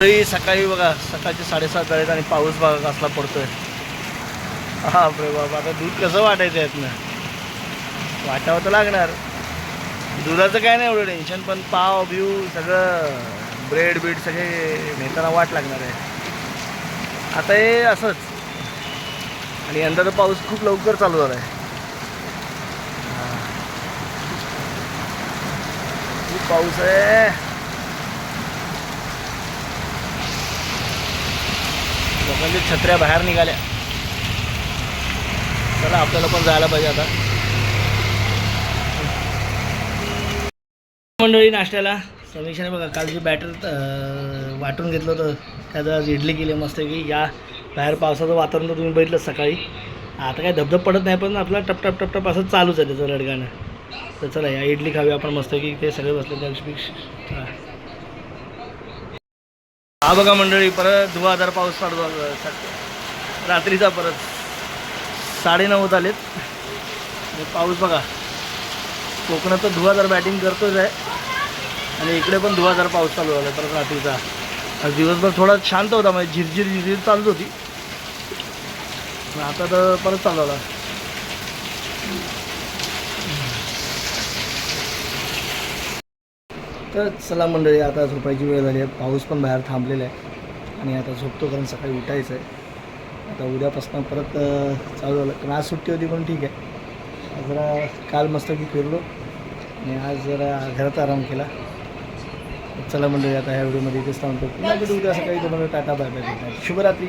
तरी सकाळी बघा सकाळचे साडेसात वेळेत आणि पाऊस बघा कसला पडतोय. हा बापरे बाबा आता दूध कसं वाटायचं यातनं? वाटावं तर लागणार. दुधाचं काय नाही एवढं टेन्शन पण पाव बिव सगळं ब्रेड बीड सगळे नेताना वाट लागणार आहे. आता हे असंच. आणि यंदा तर पाऊस खूप लवकर चालू झाला आहे. खूप पाऊस आहे. म्हणजे छत्र्या बाहेर निघाल्या. चला आपल्याला पण जायला पाहिजे आता. मंडळी नाश्त्याला. समीक्षाने बघा काल जे बॅटर वाटून घेतलं होतं त्याचं आज इडली केली मस्त की या बाहेर पावसाचं वातावरण तर तुम्ही बघितलं सकाळी. आता काय धबधब पडत नाही पण आपला टप टप टप टप असं चालूच आहे त्याचं रडगाणं. तर चला या इडली खावी आपण मस्त की ते सगळे बसले त्या हा बघा मंडळी परत धुवाधार पाऊस चालू झाला रात्रीचा परत साडेनऊ होत आलेत. पाऊस बघा कोकणात तर धुवाधार बॅटिंग करतोच आहे. आणि इकडे पण धुवाधार पाऊस चालू झाला परत रात्रीचा. आज दिवसभर थोडा शांत होता म्हणजे झिरझिर झिरझिर चालत होती. पण आता तर परत चालू झाला. तर चला मंडळी आता झोपायची वेळ झाली आहे. पाऊस पण बाहेर थांबलेला आहे. आणि आता झोपतो कारण सकाळी उठायचं आहे. आता उद्यापासून परत चालू झालं. कारण आज सुट्टी होती पण ठीक आहे. आज जरा काल मस्त की फिरलो. आणि आज जरा घरात आराम केला. चला मंडळी आता ह्या व्हिडिओमध्ये इथेच थांबतो. पुन्हा भेटू उद्या सकाळी. तुम्हाला टाटा बाय बाय शुभरात्री.